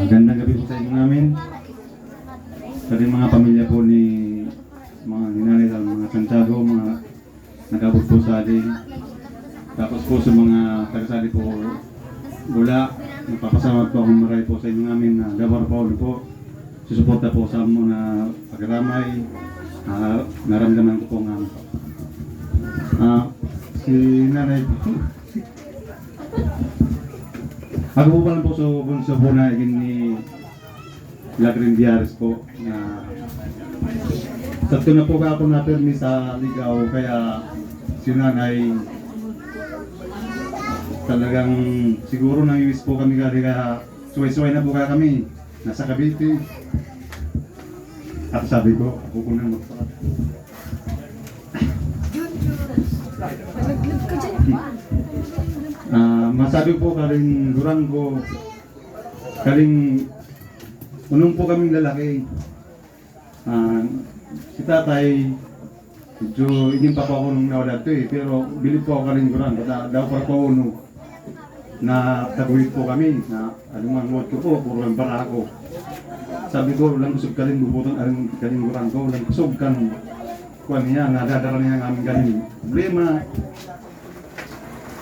Magandang gabi po sa inyo namin. Sa mga pamilya po ni mga ninanay at mga Santiago, mga nag-abot po sa atin. Tapos po sa mga tagasali po Bula, nagpapasalamat po akong maray po sa inyo namin na Gabar Paulo po. Susuporta po sa mga pagramay. Uh, naramdaman ko po nga Ah, si nanay po. Ako po pala po sa bunso po na ni Lagrin Diares po na Sakto na po ka ako na-permi sa ligaw kaya si nanay talagang siguro nangiwis po kami kaya kaya suway-suway na po kaya kami. Nasa Cavite. At sabi ko ako ko na magpa Ah, masabi po kaling Durango, kaling unong po kaming lalaki. Ah, si tatay, medyo hindi pa po ako nung nawala ito eh, pero bilib po ako kaling Durango, da, daw pa po uno na taguyit po kami, na anong ang ko po, puro ang barako. Sabi ko, lang kusog ka rin, bubutang aring kaling Durango, lang kusog kan kuan niya, nadadala niya ng aming galing problema.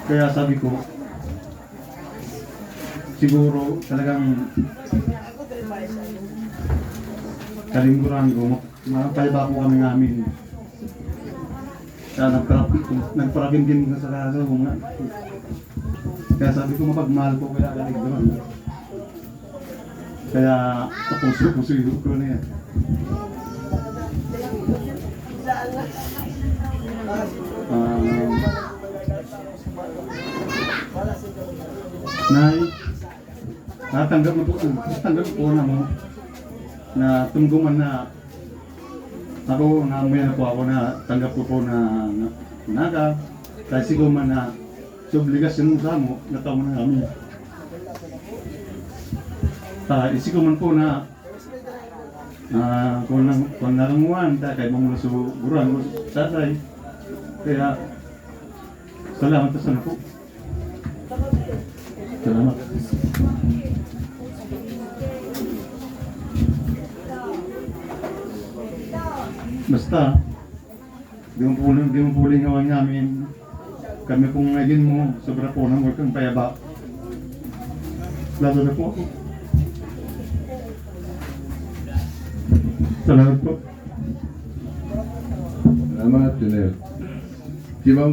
Kaya sabi ko, siguro talagang kalingkuran ko, makapayaba po kami namin. Kaya nagparapin din sa kaso ko nga. Kaya sabi ko mapagmahal ko kaya doon. Kaya sa puso-puso ko na yan. Um, natanggap mo po, natanggap po na mo na tungguman na ako na may na po ako na tanggap ko po na, na naga. Kahit siguro man na sa obligasyon mo sa mo nataw mo na kami. Ta isiko man po na na kung nang kung naranguan ta kay mo na suguran mo tatay. Kaya salamat sa sana po salamat Basta, di mo puling, di mo awang namin. Kami pong ngayin mo, sobra po ng kang payaba. Lalo na po ako. Salamat po. Salamat, Junel. Si Ma'am